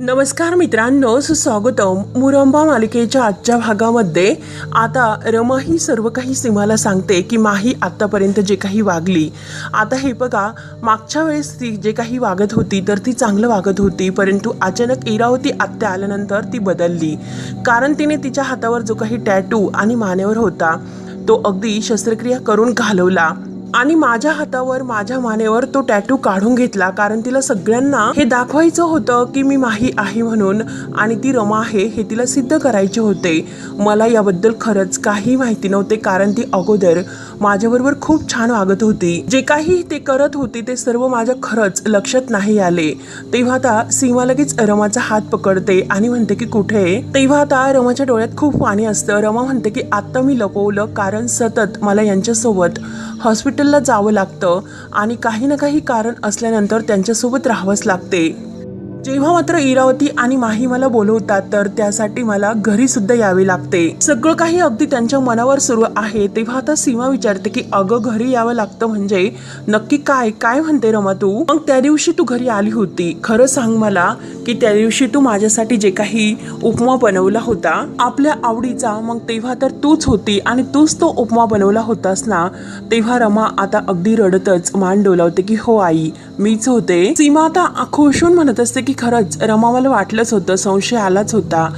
नमस्कार मित्रांनो सुस्वागतम. मुरंबा मालिकेच्या आजच्या भागामध्ये आता रमा ही सर्व काही सीमाला सांगते की माही आत्तापर्यंत जे काही वागली. आता हे बघा मागच्या वेळेस ती जे काही वागत होती तर ती चांगलं वागत होती परंतु अचानक इरावती आत्या आल्यानंतर ती बदलली. कारण तिने तिच्या हातावर जो काही टॅटू आणि मानेवर होता तो अगदी शस्त्रक्रिया करून घालवला. आणि माझ्या हातावर माझ्या मानेवर तो टॅटू काढून घेतला. कारण तिला सगळ्यांना हे दाखवायचं होतं की मी माही आहे म्हणून आणि ती रमा आहे हे तिला सिद्ध करायचे होते. मला याबद्दल खरंच काही माहिती नव्हते कारण ती अगोदर माझ्याबरोबर खूप छान वागत होती. जे काही ते करत होती ते सर्व माझ्या खरंच लक्षात नाही आले. तेव्हा आता सीमा लगेच रमाचा हात पकडते आणि म्हणते की कुठे? आहे? तेव्हा आता रमाच्या डोळ्यात खूप पाणी असतं. रमा म्हणते की आता मी लपवलं कारण सतत मला यांच्यासोबत हॉस्पिटल हॉस्पिटलला जावं लागतं आणि काही ना काही कारण असल्यानंतर त्यांच्यासोबत राहावंच लागते. जेव्हा मात्र इरावती आणि माही मला बोलवतात तर त्यासाठी मला घरी सुद्धा यावे लागते. सगळं काही अगदी त्यांच्या मनावर सुरू आहे. तेव्हा आता सीमा विचारते की अगं घरी यावं लागतं म्हणजे? नक्की काय? काय म्हणते रमा तू? मग त्या दिवशी तू घरी आली होती. खरं सांग मला की त्या दिवशी तू माझ्यासाठी जे काही उपमा बनवला होता आपल्या आवडीचा मग तेव्हा तर तूच होती आणि तूच तो उपमा बनवला होतास ना? तेव्हा रमा आता अगदी रडतच मान डोलावते की हो आई मीच होते. सीमा आता खुशून म्हणत असते की खरंच रमावाला वाटलंच होतं संशय आलाच होता.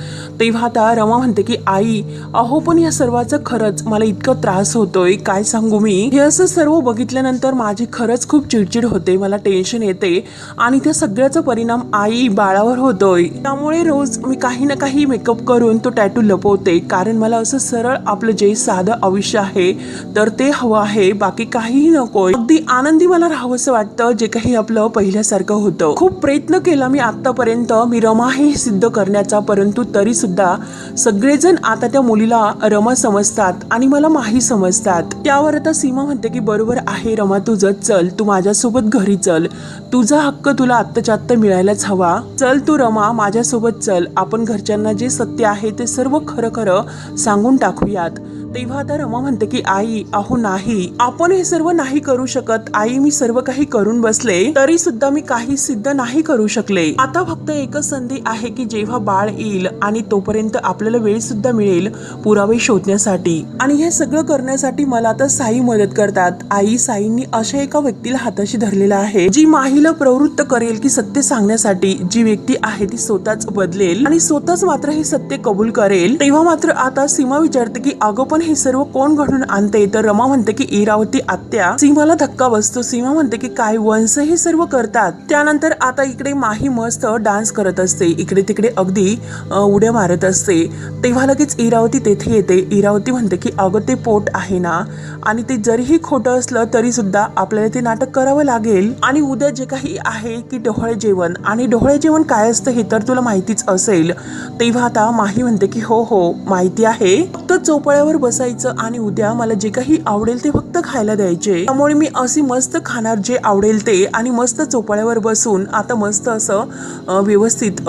तेव्हा आता रमा म्हणते की आई अहो पण या सर्वाचं खरंच मला इतकं त्रास होतोय. काय सांगू मी? हे असं सर्व बघितल्यानंतर माझी खरंच खूप चिडचिड होते. मला टेन्शन येते आणि त्या सगळ्याचा परिणाम आई बाळावर होतोय. त्यामुळे रोज मी काही ना काही मेकअप करून तो टॅटू लपवते. कारण मला असं सरळ आपलं जे साधं आयुष्य आहे तर ते हवं आहे. बाकी काहीही नकोय अगदी आनंदी मला राहावंसं वाटतं. जे काही आपलं पहिल्यासारखं होतं. खूप प्रयत्न केला मी आतापर्यंत मी रमा हे सिद्ध करण्याचा परंतु तरी सुद्धा सगळेजण आता त्या मुलीला रमा समजतात आणि मला माही समजतात. त्यावर आता सीमा म्हणते की बरोबर आहे रमा तुझं चल. तू माझ्यासोबत घरी चल. तुझा हक्क तुला आत्ताच्या आत्ता मिळायलाच हवा. चल तू रमा माझ्यासोबत चल. आपण घरच्यांना जे सत्य आहे ते सर्व खरं खरं सांगून टाकूयात. तेव्हा आता रमा म्हणते की आई अहो नाही. आपण हे सर्व नाही करू शकत. आई मी सर्व काही करून बसले तरी सुद्धा मी काही सिद्ध नाही करू शकले. आता फक्त एकच संधी आहे की जेव्हा बाळ येईल आणि तोपर्यंत आपल्याला वेळ सुद्धा मिळेल पुरावे शोधण्यासाठी. आणि हे सगळं करण्यासाठी मला आता साई मदत करतात. आई साईंनी अशा एका व्यक्तीला हाताशी धरलेला आहे जी माहीला प्रवृत्त करेल की सत्य सांगण्यासाठी. जी व्यक्ती आहे ती स्वतःच बदलेल आणि स्वतःच मात्र हे सत्य कबूल करेल. तेव्हा मात्र आता सीमा विचारते की अगं पण हे सर्व कोण घडून आणते तर रमा म्हणते की इरावती आत्या सीमाला धक्का बसतो. सीमा म्हणते की काय? वंश हे सर्व करतात. त्यानंतर आता इकडे माही मस्त डान्स करत असते. इकडे तिकडे अगदी उड्या मारत असते. तेव्हा लगेच इरावती तेथे येते. इरावती म्हणते की अगं ते पोट आहे ना? आणि ते जरीही खोटं असलं तरी सुद्धा आपल्याला ते नाटक करावं लागेल. आणि उद्या जे काही आहे की डोहळे जेवण. आणि डोहळे जेवण काय असतं हे तर तुला माहितीच असेल. तेव्हा आता माही म्हणते की हो हो माहिती आहे. फक्त चोपळ्यावर बसायचं आणि उद्या मला जे काही आवडेल ते फक्त खायला द्यायचे. त्यामुळे मी अशी मस्त खाणार जे आवडेल ते आणि मस्त चोपाळ्यावर बसून आता मस्त असं व्यवस्थित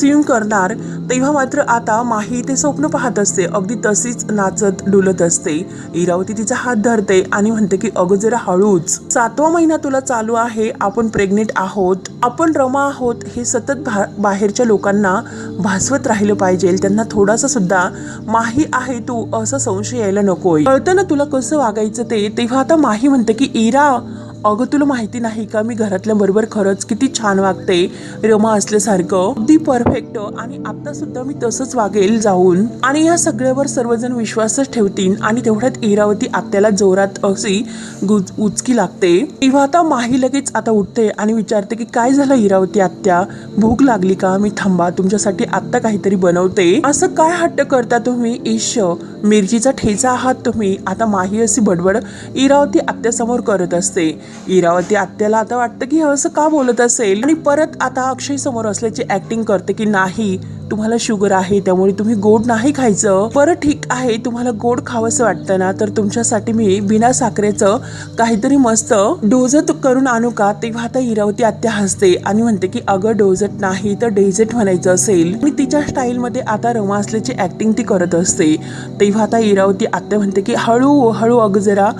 अ, स्विम करणार तेव्हा मात्र आता माही ते स्वप्न पाहत असते. अगदी तशीच नाचत डुलत असते. इरावती तिचा हात धरते आणि म्हणते की अगं जरा हळूच. सातवा महिना तुला चालू आहे. आपण प्रेग्नेंट आहोत. आपण रमा आहोत. हे सतत भा बाहेरच्या लोकांना भासवत राहिलं पाहिजे. त्यांना थोडासा सुद्धा माही आहे तू असं संशय यायला नकोय. कळतं ना तुला कसं वागायचं ते. तेव्हा आता माही म्हणते की इरा अगं तुला माहिती नाही का? मी घरातल्या बरोबर खरंच किती छान वागते रमा असल्यासारखं. अगदी परफेक्ट आणि आता सुद्धा मी तसंच वागेल जाऊन. आणि या सगळ्यावर सर्वजण विश्वासच ठेवतील आणि तेवढ्यात इरावती आत्याला जोरात अशी गुज उचकी लागते. तेव्हा आता माही लगेच आता उठते आणि विचारते की काय झालं इरावती आत्या? भूक लागली का? मी थांबा तुमच्यासाठी आत्ता काहीतरी बनवते. असं काय हट्ट करता तुम्ही? ईश मिरचीचा ठेचा आहात तुम्ही. आता माही अशी बडबड इरावती आत्यासमोर करत असते. इरावती आत्याला आता वाटतं की असं का बोलत असेल? आणि परत आता अक्षय समोर असल्याची ऍक्टिंग करते की नाही? तुम्हाला शुगर आहे त्यामुळे तुम्ही गोड नाही खायचं. बरं ठीक आहे तुम्हाला गोड खावंसं वाटतं ना तर तुमच्यासाठी मी बिना साखरेचं काहीतरी मस्त डोजत करून आणू का? तेव्हा आता इरावती आत्या हसते आणि म्हणते की अगं डोजट नाही तर डेझर्ट म्हणायचं असेल. आणि तिच्या स्टाईलमध्ये आता रमा असल्याची ऍक्टिंग ती करत असते. तेव्हा आता इरावती आत्या म्हणते की हळू हळू अगं जरा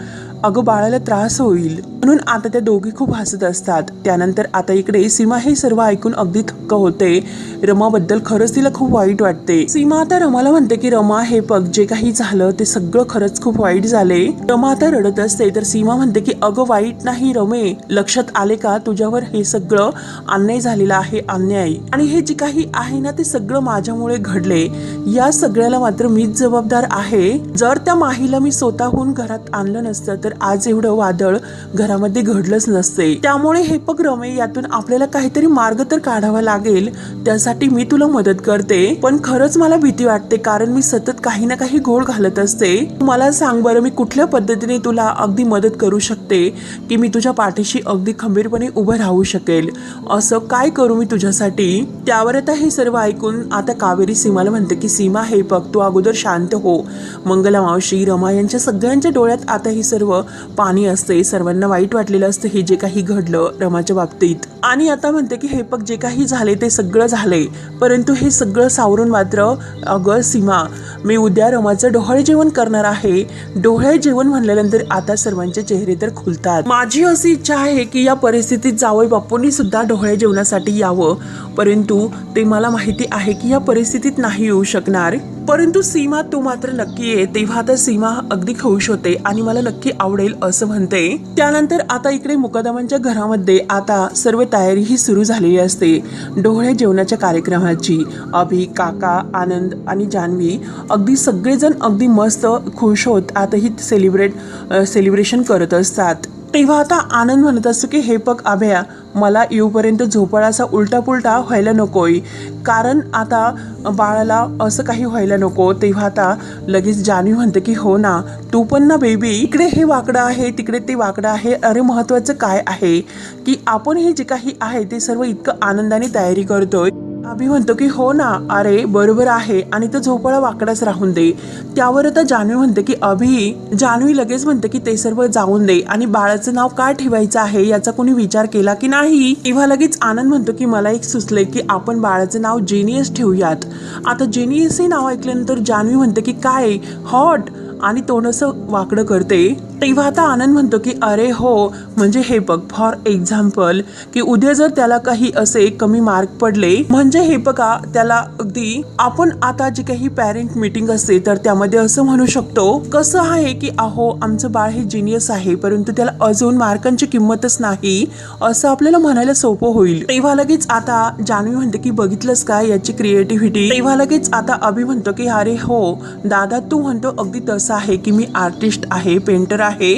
अगं बाळाला त्रास होईल. म्हणून आता त्या दोघी खूप हसत असतात. त्यानंतर आता इकडे सीमा हे सर्व ऐकून अगदी थक्क होते. रमाबद्दल खरंच तिला खूप वाईट वाटते. सीमा आता रमाला म्हणते की रमा हे बघ जे काही झालं ते सगळं खरंच खूप वाईट झाले. रमा आता रडत असते तर सीमा म्हणते की अगं वाईट नाही रमे. लक्षात आले का? तुझ्यावर हे सगळं अन्याय झालेला आहे अन्याय. आणि हे जे काही आहे ना ते सगळं माझ्यामुळे घडले. या सगळ्याला मात्र मीच जबाबदार आहे. जर त्या माहीला मी स्वतःहून घरात आणलं नसतं तर आज एवढं वादळ घरामध्ये घडलंच नसते. त्यामुळे हे पग रमे यातून आपल्याला काहीतरी मार्ग तर काढावा लागेल. त्यासाठी मी तुला मदत करते. पण खरंच मला भीती वाटते कारण मी सतत काही ना काही घोळ घालत असते. मला सांग बरं मी कुठल्या पद्धतीने तुला अगदी मदत करू शकते की मी तुझ्या पाठीशी अगदी खंबीरपणे उभं राहू शकेल? असं काय करू मी तुझ्यासाठी? त्यावर आता हे सर्व ऐकून आता कावेरी सीमाला म्हणते की सीमा हे बघ तू अगोदर शांत हो. मंगला मावशी रमा यांच्या सगळ्यांच्या डोळ्यात आता ही सर्व पाणी असते सर्वांना वाईट वाटलेलं असतं हे जे काही घडलं रमाच्या बाबतीत. आणि आता म्हणते की हे पग जे काही झाले ते सगळं झाले. परंतु हे सगळं सावरून मात्र अगं सीमा मी उद्या रमाचं डोहाळे जेवण करणार आहे. डोहाळे जेवण म्हणल्यानंतर आता सर्वांचे चेहरे तर खुलतात. माझी अशी इच्छा आहे की या परिस्थितीत जावई बापूंनी सुद्धा डोहाळे जेवणासाठी यावं. परंतु ते मला माहिती आहे की या परिस्थितीत नाही येऊ शकणार. परंतु सीमा तू मात्र नक्की ये. तेव्हा आता सीमा अगदी खुश होते आणि मला नक्की आवडेल असं म्हणते. त्यानंतर आता इकडे मुकदमांच्या घरामध्ये आता सर्व तयारी ही सुरू झालेली असते. डोळे जेवणाच्या कार्यक्रमाची अभि काका आनंद आणि जान्हवी अगदी सगळेजण अगदी मस्त खुश होत आताही सेलिब्रेट सेलिब्रेशन करत असतात. तेव्हा आता आनंद म्हणत असतो की हे पग आभ्या मला येऊपर्यंत झोपाळा असा व्हायला नकोय. कारण आता बाळाला असं काही व्हायला नको. तेव्हा आता लगेच जान्हवी म्हणते की हो ना तू पण ना बेबी इकडे हे वाकडं आहे तिकडे ते वाकडं आहे. अरे महत्वाचं काय आहे? की आपण हे जे काही आहे ते सर्व इतकं आनंदाने तयारी करतोय. अभि म्हणतो की हो ना अरे बरोबर आहे आणि तो झोपाळा वाकडाच राहून दे. त्यावर आता जान्हवी म्हणते की अभि जान्हवी लगेच म्हणते की ते सर्व जाऊन दे आणि बाळाचं नाव काय ठेवायचं आहे याचा कोणी विचार केला की नाही? तेव्हा लगेच आनंद म्हणतो की मला एक सुचले की आपण बाळाचं नाव जेनियस ठेवूयात. आता जेनियस हे नाव ऐकल्यानंतर जान्हवी म्हणते की काय? हॉट आणि तोंड असं वाकडं करते. तेव्हा आता आनंद म्हणतो की अरे हो म्हणजे हे बघ फॉर एक्झाम्पल की उद्या जर त्याला काही असे कमी मार्क पडले म्हणजे हे बघा त्याला अगदी आपण आता जी काही पॅरेंट मीटिंग असते तर त्यामध्ये असं म्हणू शकतो कसं आहे की अहो आमचं बाळ हे जिनियस आहे परंतु त्याला अजून मार्कांची किंमतच नाही असं आपल्याला म्हणायला सोपं होईल. तेव्हा लगेच आता जान्हवी म्हणते की बघितलंस का याची क्रिएटिव्हिटी तेव्हा लगेच आता अभि म्हणतो की अरे हो दादा तू म्हणतो अगदी तसं आहे की मी आर्टिस्ट आहे पेंटर आहे आहे.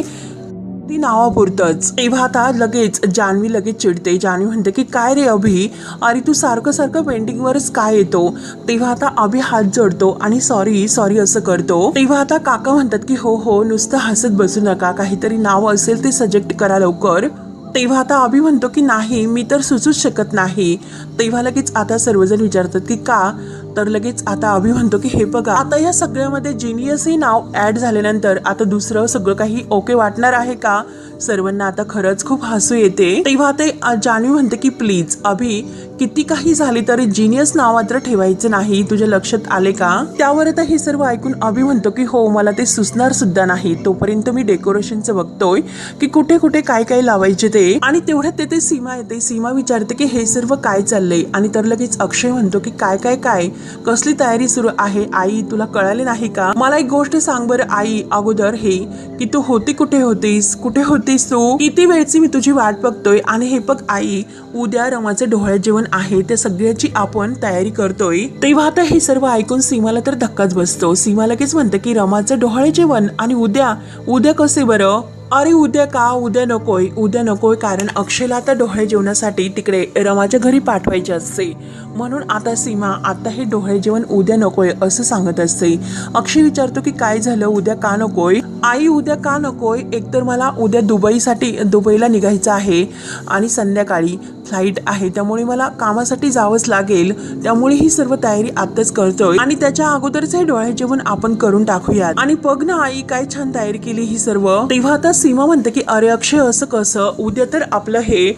ती नावापुरतंच. तेव्हा आता लगेच जान्हवी लगेच चिडते. जान्हवी म्हणते की काय रे अभि? अरे तू सारखं सारखं पेंटिंगवरच काय येतो? तेव्हा आता अभि हात जोडतो आणि सॉरी सॉरी असं करतो. तेव्हा आता काका म्हणतात की हो हो नुसतं हसत बसू नका. काहीतरी नाव असेल ते सजेक्ट करा लवकर. तेव्हा आता अभि म्हणतो की नाही मी तर सुचूच शकत नाही. तेव्हा लगेच आता सर्वजण विचारतात की का? तर लगेच आता अभि म्हणतो की हे बघा. आता या सगळ्यामध्ये जिनियस हे नाव ऍड झाल्यानंतर आता दुसरं सगळं काही ओके वाटणार आहे का? सर्वांना आता खरंच खूप हसू येते. तेव्हा ते जानवी म्हणते की प्लीज अभि किती काही झाली तरी जिनियस नाव मात्र ठेवायचं नाही. तुझ्या लक्षात आले का? त्यावर आता हे सर्व ऐकून अभि म्हणतो की हो मला ते सुचणार सुद्धा नाही. तोपर्यंत मी डेकोरेशनचं बघतोय की कुठे कुठे काय काय लावायचे ते. आणि तेवढ्यात ते ते सीमा येते. सीमा विचारते की हे सर्व काय चाललंय? आणि तर लगेच अक्षय म्हणतो की काय काय काय? कसली तयारी सुरू आहे आई? तुला कळाले नाही का? मला एक गोष्ट सांग बरं आई. अगोदर हे की तू होती कुठे होतीस? कुठे होतीस तू? किती वेळची मी तुझी वाट बघतोय? आणि हे बघ आई उद्या रमाचे डोळे जेवण आहे त्या सगळ्याची आपण तयारी करतोय. तेव्हा आता हे सर्व ऐकून सीमाला तर धक्काच बसतो. सीमा लगेच म्हणते की रमाचं डोहाळे जेवण आणि उद्या उद्या कसे बरं? अरे उद्या का? उद्या नकोय. उद्या नकोय कारण अक्षयला आता डोळे जेवणासाठी तिकडे रमाच्या घरी पाठवायचे असते. म्हणून आता सीमा आता हे डोळे जेवण उद्या नकोय असं सांगत असते. अक्षय विचारतो की काय झालं? उद्या का नकोय? आई उद्या का नकोय? एकतर मला उद्या दुबईसाठी दुबईला निघायचं आहे आणि संध्याकाळी फ्लाईट आहे. त्यामुळे मला कामासाठी जावंच लागेल. त्यामुळे ही सर्व तयारी आताच करतोय. आणि त्याच्या अगोदरच हे डोळे जेवण आपण करून टाकूयात. आणि बघ ना आई काय छान तयारी केली ही सर्व. तेव्हा आता सीमा म्हणते की अरे अक्षय असं कसं? उद्या तर आपलं हे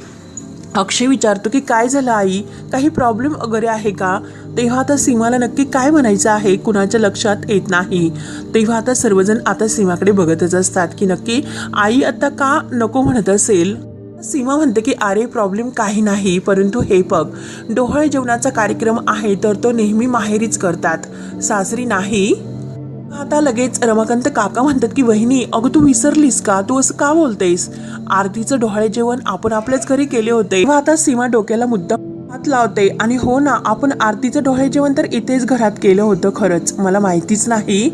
अक्षय विचारतो की काय झालं आई? काही प्रॉब्लेम वगैरे आहे का? तेव्हा आता सीमाला नक्की काय म्हणायचं आहे कुणाच्या लक्षात येत नाही. तेव्हा आता सर्वजण आता सीमाकडे बघतच असतात की नक्की आई आता का नको म्हणत असेल? सीमा म्हणते की अरे प्रॉब्लेम काही नाही परंतु हे बघ डोहाळे जेवणाचा कार्यक्रम आहे तर तो नेहमी माहेरीच करतात. सासरी नाही आता लगेच रमाकांत काका म्हणतात की वहिनी अगं तू विसरलीस का? तू असं का बोलतेस? आरतीचं डोहाळे जेवण आपण आपल्याच घरी केले होते. तेव्हा आता सीमा डोक्याला मुद्दा हात लावते आणि हो ना आपण आरतीचं डोहाळे जेवण तर इथेच घरात केलं होतं खरंच. मला माहितीच नाही.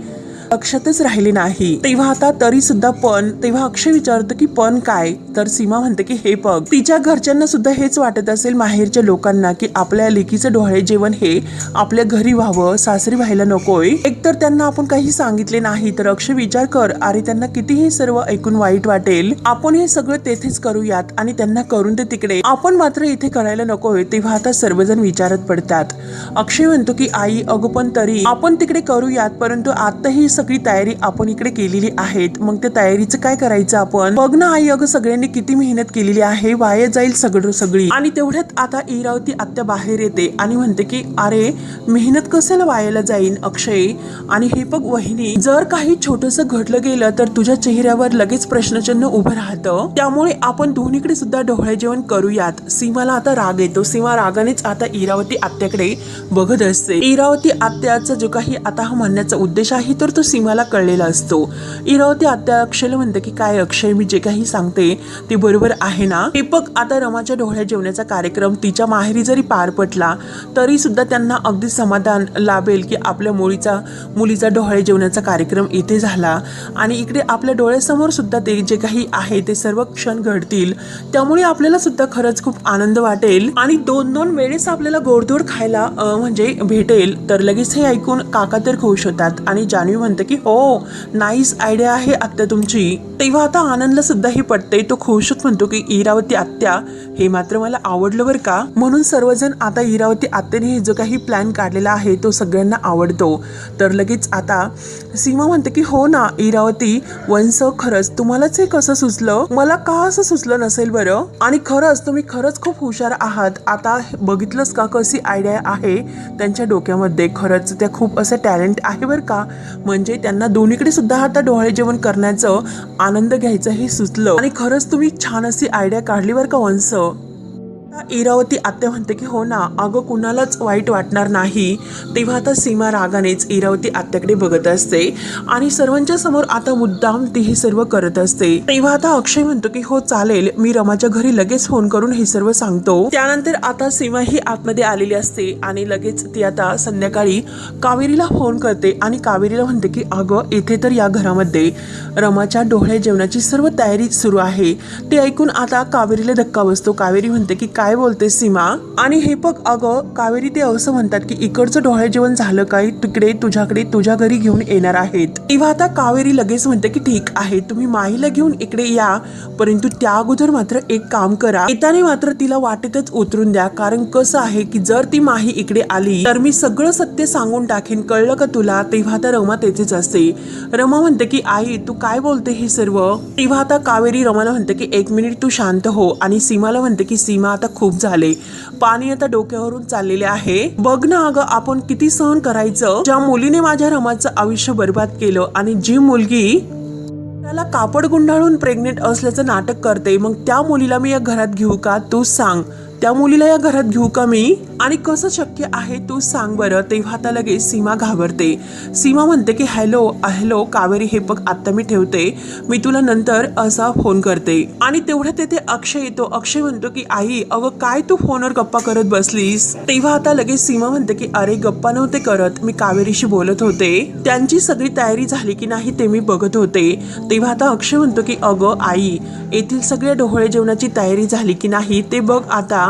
लक्षातच राहिले नाही. तेव्हा आता तरी सुद्धा पण तेव्हा अक्षय विचारतो की पण काय? तर सीमा म्हणते की हे बघ तिच्या घरच्यांना सुद्धा हेच वाटत असेल माहेरच्या लोकांना की आपल्या लेकीचं डोळे जेवण हे आपल्या घरी व्हावं सासरी व्हायला नकोय. एकतर त्यांना आपण काही सांगितले नाही तर अक्षय विचार कर अरे त्यांना किती हे सर्व ऐकून वाईट वाटेल आपण हे सगळं तेथेच करूयात आणि त्यांना करून ते तिकडे. आपण मात्र इथे करायला नकोय. तेव्हा आता सर्वजण विचारत पडतात. अक्षय म्हणतो की आई अगं पण तरी आपण तिकडे करूयात परंतु आता ही सगळी तयारी आपण इकडे केलेली आहेत. मग त्या तयारीचं काय करायचं आपण? बघ ना आई अगं सगळ्यांनी किती मेहनत केलेली आहे. वाया जाईल सगळं सगळी. आणि तेवढ्यात आता इरावती आत्या बाहेर येते आणि म्हणते की अरे मेहनत कशाला वायाला जाईल अक्षय? आणि हे बघ वहिनी जर काही छोटस घडलं गेलं तर तुझ्या चेहऱ्यावर लगेच प्रश्नचिन्ह उभं राहतं. त्यामुळे आपण दोन्हीकडे सुद्धा डोळे जेवण करूयात. सीमाला आता राग येतो. सीमा रागानेच आता इरावती आत्याकडे बघत असते. इरावती आत्याचा जो काही आता हा म्हणण्याचा उद्देश आहे तर तो सीमाला कळलेला असतो. इरावती आत्या अक्षयला म्हणते की काय अक्षय? मी जे काही सांगते ते बरोबर आहे ना? दीपक आता रमाच्या डोळ्या जेवण्याचा कार्यक्रम तिच्या माहेरी जरी पार पटला तरी सुद्धा त्यांना अगदी समाधान लाभेल की आपल्या मुलीचा मुलीचा डोळे जेवण्याचा कार्यक्रम इथे झाला. आणि इकडे आपल्या डोळ्यासमोर सुद्धा ते जे काही आहे ते सर्व क्षण घडतील. त्यामुळे आपल्याला सुद्धा खरंच खूप आनंद वाटेल. आणि दोन दोन वेळेस आपल्याला गोडधोड खायला म्हणजे भेटेल. तर लगेच हे ऐकून काका तर खुश होतात. आणि जानवी म्हणते की हो नाईस आयडिया आहे आत्या तुमची. तेव्हा आता आनंदला सुद्धा ही पटते तो खुशच म्हणतो की इरावती आत्या हे मात्र मला आवडलं बरं का? म्हणून सर्वजण आता इरावती आत्याने जो काही प्लॅन काढलेला आहे तो सगळ्यांना आवडतो. तर लगेच आता सीमा म्हणते की हो ना इरावती वंस खरंच तुम्हालाच हे कसं सुचलं? मला का असं सुचलं नसेल बरं? आणि खरंच तुम्ही खरंच खूप हुशार आहात. आता बघितलंच का कशी आयडिया आहे? त्यांच्या डोक्यामध्ये खरंच त्या खूप असं टॅलेंट आहे बरं का? म्हणजे म्हणजे त्यांना दोन्हीकडे सुद्धा आता डोळे जेवण करण्याचं आनंद घ्यायचं हे सुचलं. आणि खरंच तुम्ही छान अशी आयडिया काढली बरं का वंस इरावती आत्या म्हणते की हो ना अगं कुणालाच वाईट वाटणार नाही. तेव्हा आता सीमा रागानेच इरावती आत्याकडे बघत असते आणि सर्वांच्या समोर आता मुद्दाम ती हे सर्व करत असते. तेव्हा आता अक्षय म्हणतो की हो चालेल मी रमाच्या घरी लगेच फोन करून हे सर्व सांगतो. त्यानंतर आता सीमा ही आतमध्ये आलेली असते आणि लगेच ती आता संध्याकाळी कावेरीला फोन करते आणि कावेरीला म्हणते की अगं इथे तर या घरामध्ये रमाच्या डोळ्या जेवणाची सर्व तयारी सुरू आहे. ते ऐकून आता कावेरीला धक्का बसतो. कावेरी म्हणते की काय बोलते सीमा? आणि हे बघ अगं कावेरी ते असं म्हणतात की इकडचं डोळे जेवण झालं काय तिकडे तुझ्याकडे तुझ्या घरी घेऊन येणार आहेत. तेव्हा आता कावेरी लगेच म्हणते की ठीक आहे तुम्ही माहीला घेऊन इकडे या परंतु त्या अगोदर मात्र एक काम करा. येताने मात्र तिला वाटेतच उतरून द्या कारण कसं आहे की जर ती माही इकडे आली तर मी सगळं सत्य सांगून टाकेन कळलं का तुला? तेव्हा तर रमा तेथेच असते. रमा म्हणते की आई तू काय बोलते हे सर्व? तेव्हा आता कावेरी रमाला म्हणते की एक मिनिट तू शांत हो. आणि सीमाला म्हणते की सीमा आता खूप झाले. पाणी आता डोक्यावरून चाललेले आहे. बघ ना अगं आपण किती सहन करायचं? ज्या मुलीने माझ्या रमाचं आयुष्य बर्बाद केलं आणि जी मुलगी त्याला कापड गुंडाळून प्रेग्नेंट असल्याचं नाटक करते मग त्या मुलीला मी या घरात घेऊ का? तू सांग. त्या मुलीला या घरात घेऊ का मी? आणि कसं शक्य आहे तू सांग बरं. तेव्हा आता लगेच सीमा घाबरते. सीमा म्हणते की हॅलो हॅलो कावेरी हे बघ आत्ता मी ठेवते. मी तुला नंतर असा फोन करते. आणि तेवढ्या तेथे अक्षय येतो. अक्षय म्हणतो की आई अगं काय तू फोनवर गप्पा करत बसलीस? तेव्हा आता लगेच सीमा म्हणते की अरे गप्पा नव्हते करत. मी कावेरीशी बोलत होते. त्यांची सगळी तयारी झाली की नाही ते मी बघत होते. तेव्हा आता अक्षय म्हणतो की अगं आई येथील सगळ्या डोहळे जेवणाची तयारी झाली की नाही ते बघ आता.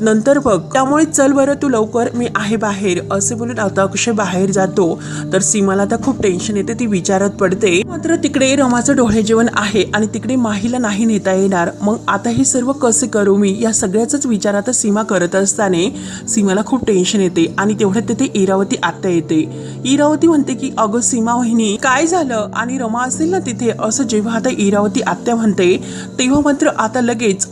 नंतर बघ. त्यामुळे चल बरं तू लवकर मी आहे बाहेर. असे बोलून आता अक्षय बाहेर जातो. तर सीमाला आता खूप टेन्शन येते ती विचारत पडते. मात्र तिकडे रमाचं डोळे जेवण आहे आणि तिकडे माहीला नाही नेता येणार. मग आता हे सर्व कसे करू मी? या सगळ्याचाच विचार आता सीमा करत असताना सीमाला खूप टेन्शन येते आणि तेवढ्यात तिथे इरावती आत्या येते. इरावती म्हणते की अगं सीमा वहिनी काय झालं? आणि रमा असेल ना तिथे? असं जेव्हा आता इरावती आत्या म्हणते तेव्हा मात्र आता लगेच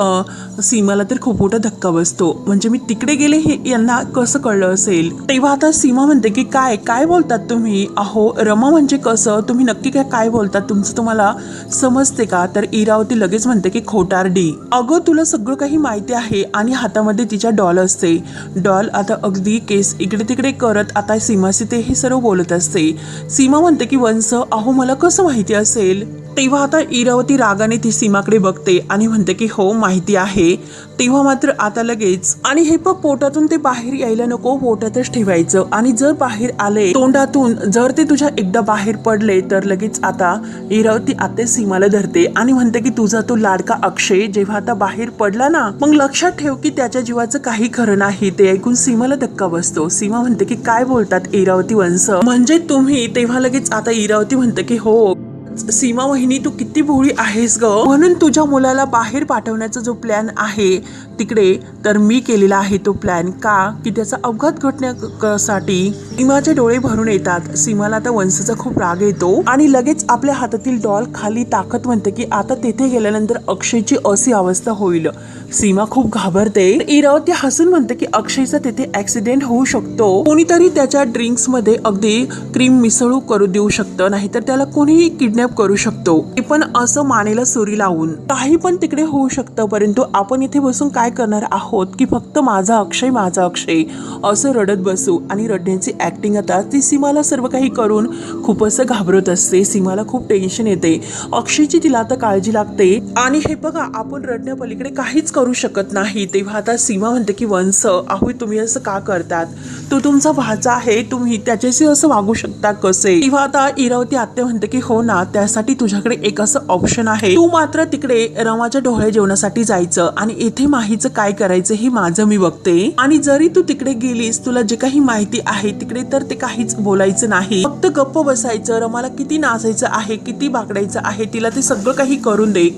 सीमाला तर खूप मोठा धक्का बसतो. म्हणजे मी तिकडे गेले हे यांना कसं कळलं असेल? तेव्हा आता सीमा म्हणते की काय काय बोलतात तुम्ही? अहो रमा म्हणजे कसं? तुम्ही नक्की काय काय बोलतात? तुमचं तुम्हाला समजते का? तर इरावती लगेच म्हणते की खोटारडी. अगं तुला सगळं काही माहिती आहे आणि हातामध्ये तिच्या डॉल असते. डॉल आता अगदी केस इकडे तिकडे करत आता सीमाशी ते हे सर्व बोलत असते. सीमा म्हणते की वंश अहो मला कसं माहिती असेल? तेव्हा आता इरावती रागाने ती सीमाकडे बघते आणि म्हणते की हो माहिती आहे. तेव्हा मात्र आता लगेच. आणि हे बघ पोटातून ते बाहेर यायला नको पोटातच ठेवायचं. आणि जर बाहेर आले तोंडातून जर ते तुझ्या एकदा बाहेर पडले तर लगेच आता इरावती आते सीमाला धरते आणि म्हणते की तुझा तो लाडका अक्षय जेव्हा आता बाहेर पडला ना मग लक्षात ठेव की त्याच्या जीवाचं काही खरं नाही. ते ऐकून सीमाला धक्का बसतो. सीमा म्हणते की काय बोलतात इरावती वंश? म्हणजे तुम्ही तेव्हा लगेच आता इरावती म्हणते की हो सीमा वहिनी तू किती भोळी आहेस ग? म्हणून तुझ्या मुलाला बाहेर पाठवण्याचा जो प्लॅन आहे तिकडे तर मी केलेला आहे तो प्लॅन का? की त्याचा अपघात घटण्यासाठी सीमाचे डोळे भरून येतात. सीमाला आता वंशचा खूप राग येतो आणि लगेच आपल्या हातातील डॉल खाली ताकत म्हणते की आता तेथे गेल्यानंतर अक्षयची अशी अवस्था होईल. सीमा खूप घाबरते. इरावती हसून म्हणते की अक्षयचा तिथे ऍक्सिडेंट होऊ शकतो. कोणीतरी त्याच्या ड्रिंक्समध्ये अगदी क्रीम मिसळू करू देऊ शकतं. नाहीतर त्याला कोणीही किडनॅप करू शकतो. ते पण असं मानेला सुरी लावून. काही पण तिकडे होऊ शकतं परंतु आपण इथे बसून काय करणार आहोत की फक्त माझा अक्षय माझा अक्षय. असं रडत बसू आणि रडण्याची ॲक्टिंग आता ती सीमाला सर्व काही करून खूप असं घाबरत असते. सीमाला खूप टेन्शन येते. अक्षयची तिला आता काळजी लागते. आणि हे बघा आपण रडण्या पलीकडे काहीच करू शकत नाही. तेव्हा आता सीमा म्हणते की वंस आहो तुम्ही असं का करतात? तो तुमचा भाचा आहे. तुम्ही त्याच्याशी असं वागू शकता कसे? किंवा आता इरावती आत्या म्हणते की हो ना त्या त्यासाठी तुझ्याकडे एक असं ऑप्शन आहे. तू मात्र तिकडे रमाच्या डोळे जेवणासाठी जायचं आणि इथे माहीचं काय करायचं हे माझं मी बघते. आणि जरी तू तिकडे गेलीस तुला जे काही माहिती आहे तिकडे तर ते काहीच बोलायचं नाही. फक्त गप्प बसायचं रमाला किती नाचायचं आहे किती बाकडायचं आहे तिला ते सगळं काही करून दे.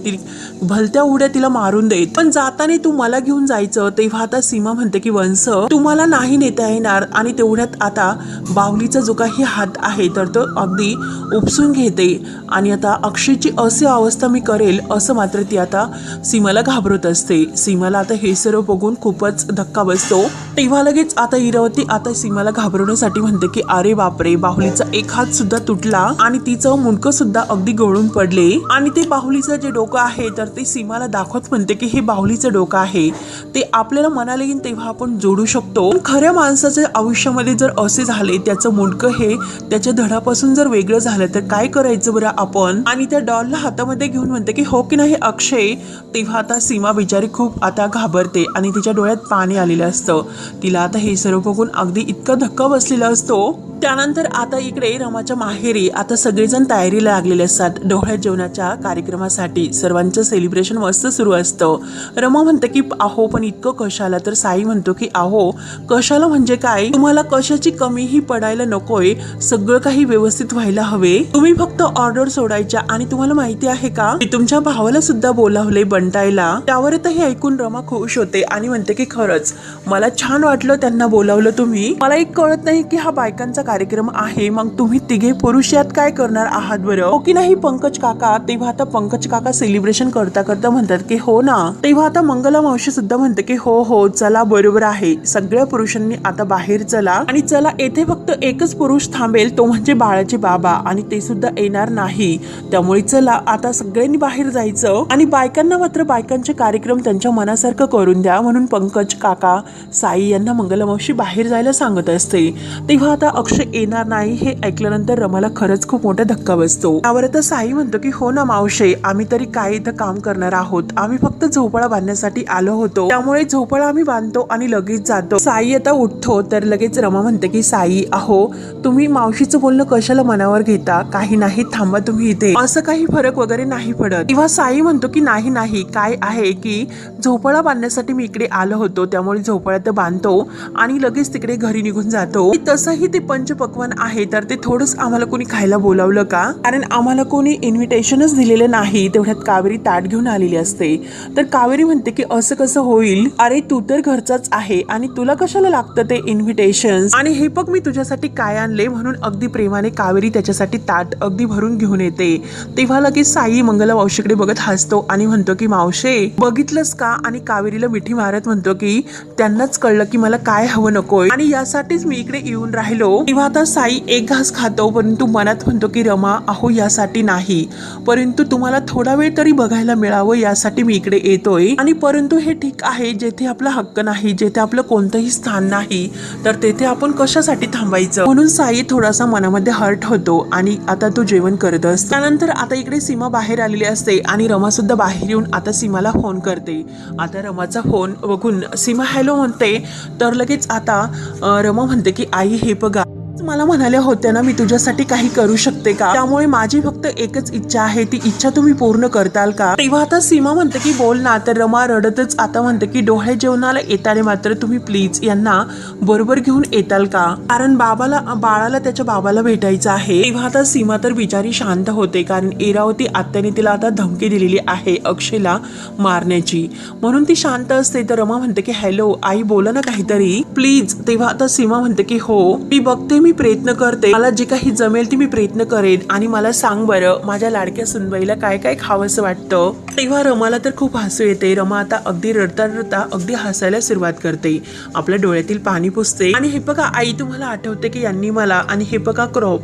भलत्या उड्या तिला मारून दे पण जाताना तू मला घेऊन जायचं तेव्हा आता सीमा म्हणते की वंश तुम्हाला नाही नेता येणार. आणि तेवढ्यात आता बाहुलीचा जो काही हात आहे तर तो अगदी उपसून घेते. आणि आता अक्षयची अशी अवस्था मी करेल असं मात्र ती आता सीमाला घाबरत असते. सीमाला आता हे सर्व बघून खूपच धक्का बसतो. तेव्हा लगेच आता इरावती आता सीमाला घाबरवण्यासाठी म्हणते की अरे बापरे बाहुलीचा एक हात सुद्धा तुटला आणि तिचं मुंडकं सुद्धा अगदी गळून पडले. आणि ते बाहुलीचं जे डोकं आहे तर ते सीमाला दाखवत म्हणते की हे बाहुलीचं डोकं आहे. ते आपल्याला मनाला येईन तेव्हा आपण जोडू शकतो. खऱ्या माणसाच्या आयुष्यामध्ये जर असे झाले त्याचं मुंडकं हे त्याच्या धडापासून जर वेगळं झालं तर काय करायचं बरं? आपण आणि त्या डॉलला हातामध्ये घेऊन म्हणते की हो की नाही अक्षय. तेव्हा आता सीमा बिचारी खूप आता घाबरते आणि तिच्या डोळ्यात पाणी आलेलं असतं. तिला आता हे सर्व बघून अगदी इतका धक्का बसलेला असतो. त्यानंतर आता इकडे रमाच्या माहेरी आता सगळेजण तयारीला लागलेले असतात. डोळ्यात जेवणाच्या कार्यक्रमासाठी सर्वांचं सेलिब्रेशन मस्त सुरू असतं. रमा म्हणते की आहो पण इतकं कशाला? तर साई म्हणतो की आहो कशाला म्हणजे काय? तुम्हाला कशाची कमीही पडायला नकोय. सगळं काही व्यवस्थित व्हायला हवे. तुम्ही फक्त ऑर्डर सोडायच्या आणि तुम्हाला माहिती आहे का? मी तुमच्या भावाला सुद्धा बोलावले बंटायला त्यावर तर हे ऐकून रमा खुश होते आणि म्हणते की खरंच मला छान वाटलं त्यांना बोलावलं तुम्ही. मला एक कळत नाही की हा बायकांचा कार्यक्रम आहे. मग तुम्ही तिघे पुरुष यात काय करणार आहात बरं? हो की नाही पंकज काका? तेव्हा आता पंकज काका सेलिब्रेशन करता करता म्हणतात की हो ना. तेव्हा आता मंगला मावशी सुद्धा म्हणते की हो हो चला बरोबर आहे. सगळ्या पुरुषांनी आता बाहेर चला. आणि चला येथे फक्त एकच पुरुष थांबेल तो म्हणजे बाळाचे बाबा. आणि ते सुद्धा येणार नाही. त्यामुळे चला आता सगळ्यांनी बाहेर जायचं आणि बायकांना मात्र बायकांचे कार्यक्रम त्यांच्या मनासारखं करून द्या म्हणून पंकज काका साई यांना मंगलमावशी बाहेर जायला सांगत असते. तेव्हा आता अक्षय येणार नाही हे ऐकल्यानंतर रमाला खरंच खूप मोठा धक्का बसतो. त्यावर आता साई म्हणतो की हो ना मावशे आम्ही तरी काय इथं काम करणार आहोत? आम्ही फक्त झोपळा बांधण्यासाठी आलो होतो. त्यामुळे झोपळा आम्ही बांधतो आणि लगेच जातो. साई आता उठतो तर लगेच रमा म्हणते की साई अहो तुम्ही मावशीचं बोलणं कशाला मनावर घेता? काही नाही थांबा तुम्ही असं काही फरक वगैरे नाही पडत. किंवा साई म्हणतो की नाही नाही काय आहे की झोपळा बांधण्यासाठी मी इकडे आलो होतो त्यामुळे झोपळा तर बांधतो आणि लगेच तिकडे घरी निघून जातो. तसंही ते पंचपक्वान आहे तर ते थोडंच आम्हाला कोणी खायला बोलावलं का? कारण आम्हाला कोणी इन्व्हिटेशनच दिलेलं नाही. तेवढ्यात कावेरी ताट घेऊन आलेली असते. तर कावेरी म्हणते की असं कसं होईल? अरे तू तर घरचाच आहे आणि तुला कशाला लागतं ते इन्व्हिटेशन आणि हे बघ मी तुझ्यासाठी काय आणले म्हणून अगदी प्रेमाने कावेरी त्याच्यासाठी ताट अगदी भरून घेऊन येते तेव्हा लगेच साई मंगला मावशीकडे बघत हसतो आणि म्हणतो की मावशे बघितलंस का? आणि कावेरीला मिठी मारत म्हणतो की त्यांनाच कळलं की मला काय हवं नकोय. आणि यासाठीच मी इकडे येऊन राहिलो. तेव्हा आता साई एक घास खातो परंतु मनात म्हणतो की रमा अहो यासाठी नाही. परंतु तुम्हाला थोडा वेळ तरी बघायला मिळावं यासाठी मी इकडे येतोय. आणि परंतु हे ठीक आहे जेथे आपला हक्क नाही जेथे आपलं कोणतंही स्थान नाही तर तेथे आपण कशासाठी थांबायचं? म्हणून साई थोडासा मनामध्ये हर्ट होतो आणि आता तो जेवण करत असतं त्यानंतर आता इकडे सीमा बाहेर आलेली असते आणि रमा सुद्धा बाहेर येऊन आता सीमाला फोन करते. आता रमाचा फोन बघून सीमा हॅलो म्हणते तर लगेच आता रमा म्हणते की आई हे बघा मला म्हणाल्या होत्या ना मी तुझ्यासाठी काही करू शकते का? त्यामुळे माझी फक्त एकच इच्छा आहे ती इच्छा तुम्ही पूर्ण करताल का? तेव्हा आता सीमा म्हणते की बोल ना तर रमा रडतच आता म्हणते की डोळे जेवणाला येताना मात्र तुम्ही प्लीज यांना बरोबर घेऊन येताल का? कारण बाबाला बाळाला त्याच्या बाबाला भेटायचं आहे. तेव्हा आता सीमा तर बिचारी शांत होते कारण इरावती आत्याने तिला आता धमकी दिलेली आहे अक्षयला मारण्याची. म्हणून ती शांत असते. तर रमा म्हणते की हॅलो आई बोला ना काहीतरी. प्लीज तेव्हा आता सीमा म्हणते की हो. मी बघते मी प्रयत्न करते. मला जे काही जमेल ते मी प्रयत्न करेन. आणि मला सांग बरं माझ्या लाडक्या सुनबाईला काय काय खावंसं वाटतं? तेव्हा रमाला तर खूप हसू येते. रमा आता अगदी रडता रडता अगदी हसायला सुरुवात करते. आपल्या डोळ्यातील पाणी पुसते. आणि हे बघा आई तुम्हाला आठवते की यांनी मला आणि हे बघा क्रो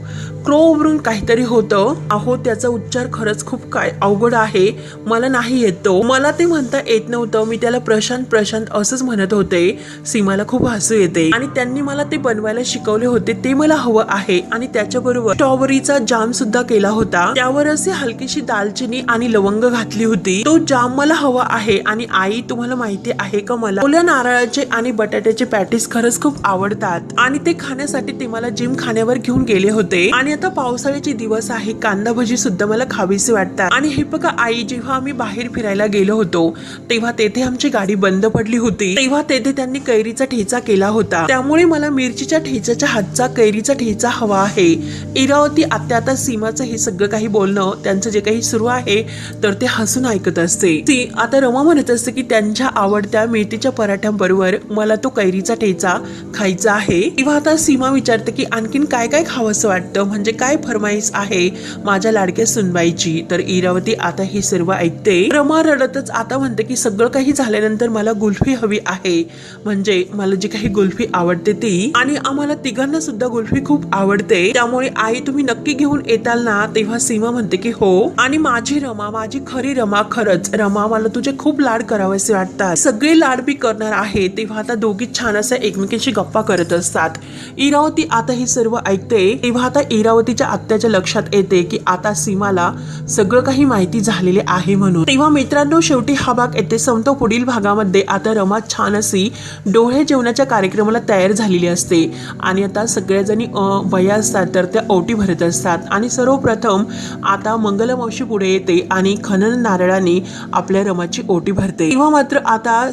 क्रोवरून काहीतरी होतं. अहो त्याचा उच्चार खरंच खूप काय अवघड आहे. मला नाही येतो मला ते म्हणता येत नव्हतं. मी त्याला प्रशांत प्रशांत असंच म्हणत होते. सीमाला खूप हसू येते. आणि त्यांनी मला ते बनवायला शिकवले होते. ते मला हवं आहे. आणि त्याच्याबरोबर स्ट्रॉबेरीचा जाम सुद्धा केला होता. त्यावर असे हलकीशी दालचिनी आणि लवंग घातली होती. तो जाम मला हवा आहे. आणि आई तुम्हाला माहिती आहे का मला? ओल्या नारळाचे आणि बटाट्याचे पॅटीस खरंच खूप आवडतात. आणि ते खाण्यासाठी ते मला जिम खाण्यावर घेऊन गेले होते. आणि आता पावसाळ्याचे दिवस आहे. कांदा भजी सुद्धा मला खावीसे वाटतात. आणि हे बघा आई जेव्हा आम्ही बाहेर फिरायला गेलो होतो तेव्हा तेथे आमची गाडी बंद पडली होती. तेव्हा तेथे त्यांनी कैरीचा ठेचा केला होता. त्यामुळे मला मिरचीच्या ठेच्याच्या हातचा कैरीचा ठेचा हवा आहे. इरावती आत्या आता सीमाचं हे सगळं काही बोलणं त्यांचं जे काही सुरू आहे तर ते हसून ऐकत असते. ती आता रमा म्हणत असते की त्यांच्या आवडत्या मेथीच्या पराठ्यांबरोबर मला तो कैरीचा ठेचा खायचा आहे. तेव्हा आता सीमा विचारते की आणखीन काय काय खावंसं वाटतं? म्हणजे काय फरमाईश आहे माझ्या लाडक्या सुनबाईची? तर इरावती आता हे सर्व ऐकते. रमा रडतच आता म्हणते की सगळं काही झाल्यानंतर मला गुल्फी हवी आहे. म्हणजे मला जी काही गुल्फी आवडते ती. आणि आम्हाला तिघांना सुद्धा गुल्फी खूप आवडते. त्यामुळे आई तुम्ही नक्की घेऊन येताल ना तेव्हा सीमा म्हणते की हो. आणि माझी रमा माझी खरी रमा खरंच. रमा मला तुझे खूप लाड करावेसे वाटतात. सगळे लाड बी करणार आहे. तेव्हा आता दोघी छान असं एकमेकींशी गप्पा करत असतात. इरावती आता हे सर्व ऐकते. तेव्हा आता इरावतीच्या आत्याच्या लक्षात येते की आता सीमाला सगळं काही माहिती झालेली आहे म्हणून. तेव्हा मित्रांनो शेवटी हा भाग येथे संपतो. पुढील भागामध्ये आता रमा छान अशी डोळे जेवणाच्या कार्यक्रमाला तयार झालेली असते. आणि आता सगळे अं, वया असतात तर त्या ओटी भरत असतात. आणि सर्वप्रथम आता मंगलमावशी पुढे येते आणि खनन नारळाने आपल्या रमाची ओटी भरते. तेव्हा मात्र आता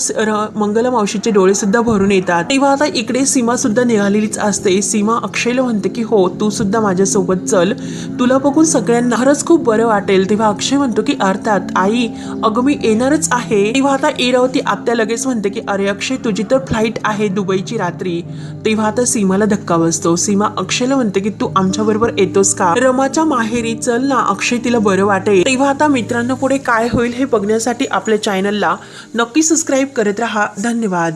मंगलमावशीचे र- डोळे सुद्धा भरून येतात. तेव्हा आता इकडे सीमा सुद्धा निघालेलीच असते. सीमा अक्षयला म्हणते की हो तू सुद्धा माझ्यासोबत चल. तुला बघून सगळ्यांना खरंच खूप बरं वाटेल. तेव्हा अक्षय म्हणतो की अर्थात आई अगं मी येणारच आहे. तेव्हा आता इरावती आत्या लगेच म्हणते की अरे अक्षय तुझी तर फ्लाईट आहे दुबईची रात्री. तेव्हा आता सीमाला धक्का बसतो. सीमा अक्षयला म्हणते की तू आमच्या बरोबर येतोस का? रमाच्या माहेरी चल ना अक्षय तिला बरं वाटेल. तेव्हा आता मित्रांनो पुढे काय होईल हे बघण्यासाठी आपल्या चॅनलला नक्की सबस्क्राईब करत राहा. धन्यवाद.